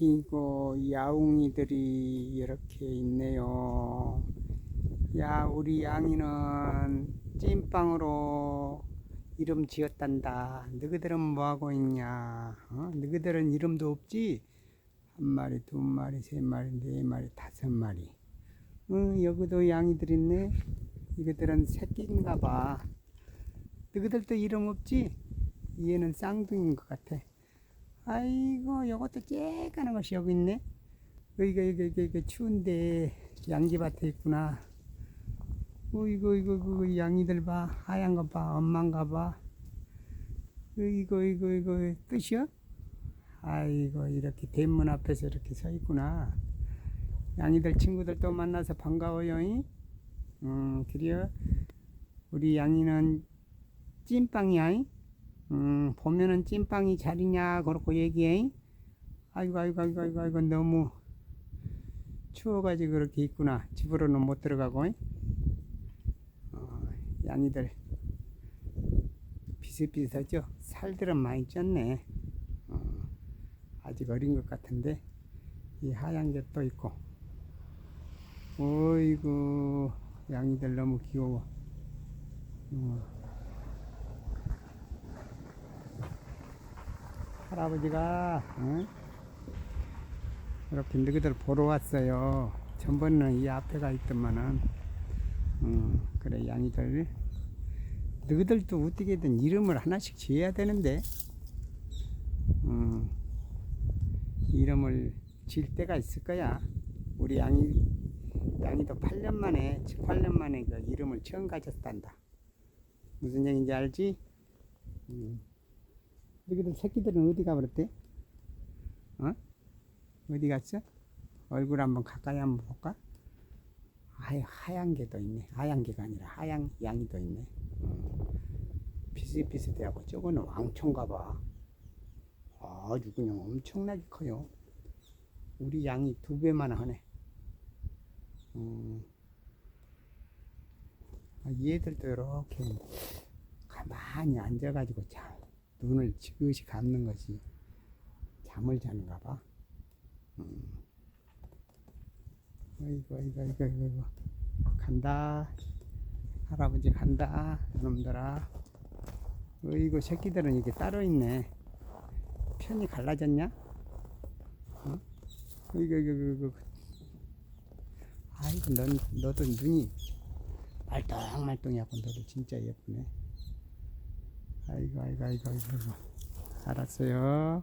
아이고 야옹이들이 이렇게 있네요. 야 우리 양이는 찐빵으로 이름 지었단다. 너희들은 뭐하고 있냐? 어? 너희들은 이름도 없지? 한 마리, 두 마리, 세 마리, 네 마리, 다섯 마리. 어, 여기도 양이들 있네. 이것들은 새끼인가 봐. 너희들도 이름 없지? 얘는 쌍둥이인 것 같아. 아이고, 이것도 쬐까는 것이 여기 있네. 이거, 이거, 이거, 이거 추운데 양지밭에 있구나. 어이구, 이거, 이거, 양이들 봐. 하얀 거 봐. 엄마인가 봐. 이거, 이거, 이거, 끝이야? 아이고, 이렇게 대문 앞에서 이렇게 서 있구나. 양이들 친구들 또 만나서 반가워요. 잉? 음, 그래요. 우리 양이는 찐빵이야. 잉? 음, 보면은 찐빵이 잘이냐, 그렇고 얘기해. 아이고, 아이고, 아이고, 아이고, 아이고, 너무 추워가지고 그렇게 있구나. 집으로는 못 들어가고. 잉? 어, 양이들 비슷비슷하죠? 살들은 많이 쪘네. 어, 아직 어린 것 같은데, 이 하얀 게 또 있고. 어이구, 양이들 너무 귀여워. 어. 할아버지가 응? 이렇게 너희들 보러 왔어요. 전번에는 이 앞에가 있더만은 음, 그래 양이들 너희들도 어떻게든 이름을 하나씩 지어야 되는데 음, 이름을 지을 때가 있을 거야. 우리 양이 양이도 8년 만에 7, 8년 만에 그 이름을 처음 가졌단다. 무슨 얘기인지 알지? 음. 너희들 새끼들은 어디 가버렸대? 어? 어디 갔어? 얼굴 한번 가까이 한번 볼까? 아유 하얀 게도 있네. 하얀 게가 아니라 하얀 양이 더 있네. 어. 비슷비슷해하고 저거는 왕초인가 봐. 아주 그냥 엄청나게 커요. 우리 양이 두 배만 하네. 음. 아, 얘들도 이렇게 가만히 앉아가지고 자, 눈을 지그시 감는 것이 잠을 자는가 봐. 음. 아이고, 아이고, 아이고, 아이고. 간다. 할아버지 간다. 놈들아. 어이구, 새끼들은 이게 따로 있네. 편이 갈라졌냐? 어? 어이구, 어이구, 어이구. 아이고, 넌, 너도 눈이 말똥말똥해갖고 너도 진짜 예쁘네. 아이고, 아이고, 아이고, 아이고. 알았어요.